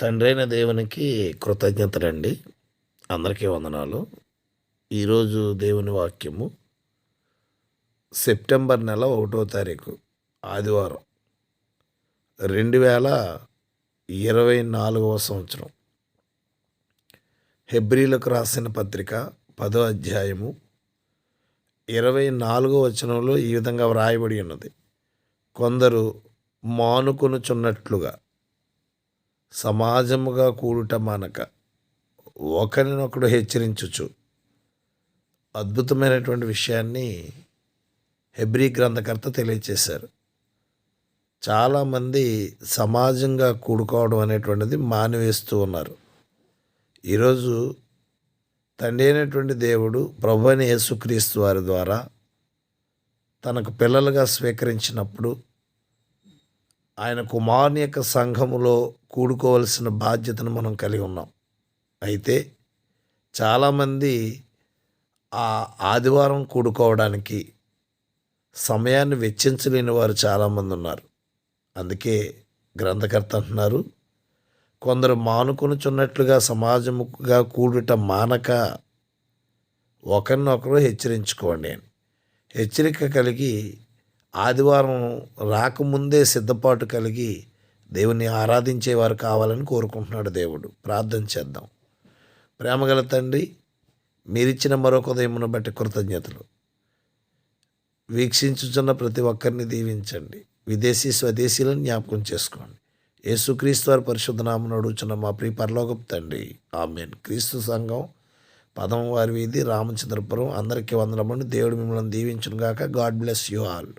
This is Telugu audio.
తండ్రైన దేవునికి కృతజ్ఞతలండి. అందరికీ వందనాలు. ఈరోజు దేవుని వాక్యము సెప్టెంబర్ నెల ఒకటో తారీఖు ఆదివారం రెండు వేల ఇరవై నాలుగవ సంవత్సరం. హెబ్రిలకు రాసిన పత్రిక పదో అధ్యాయము ఇరవై నాలుగో వచనంలో ఈ విధంగా వ్రాయబడి ఉన్నది. కొందరు మానుకొనుచున్నట్లుగా సమాజముగా కూడుట మానక ఒకరినొకడు హెచ్చరించుచు. అద్భుతమైనటువంటి విషయాన్ని హెబ్రీ గ్రంథకర్త తెలియచేశారు. చాలామంది సమాజంగా కూడుకోవడం అనేటువంటిది మానివేస్తూ ఉన్నారు. ఈరోజు తండ్రి అయినటువంటి దేవుడు ప్రభు అని యేసుక్రీస్తు వారి ద్వారా తనకు పిల్లలుగా స్వీకరించినప్పుడు ఆయన కుమారుని యొక్క సంఘములో కూడుకోవలసిన బాధ్యతను మనం కలిగి ఉన్నాం. అయితే చాలామంది ఆ ఆదివారం కూడుకోవడానికి సమయాన్ని వెచ్చించలేని వారు చాలామంది ఉన్నారు. అందుకే గ్రంథకర్త అంటున్నారు కొందరు మానుకొనుచున్నట్లుగా సమాజముగా కూడుట మానక ఒకరినొకరు హెచ్చరించుకోండి అని. హెచ్చరిక కలిగి ఆదివారం రాకముందే సిద్ధపాటు కలిగి దేవుణ్ణి ఆరాధించేవారు కావాలని కోరుకుంటున్నాడు దేవుడు. ప్రార్థన చేద్దాం. ప్రేమగల తండ్రి మీరిచ్చిన మరొక ఉదయమును బట్టి కృతజ్ఞతలు. వీక్షించుచున్న ప్రతి ఒక్కరిని దీవించండి. విదేశీ స్వదేశీలను జ్ఞాపకం చేసుకోండి. యేసుక్రీస్తు వారి పరిశుద్ధనామను అడుగుచున్న మా ప్రియ పరలోకపు తండ్రి. ఆమెన్. క్రీస్తు సంఘం పదం వారి వీధి రామచంద్రపురం. అందరికీ వందనమండి దేవుడు మిమ్మల్ని దీవించునుగాక. God bless you all.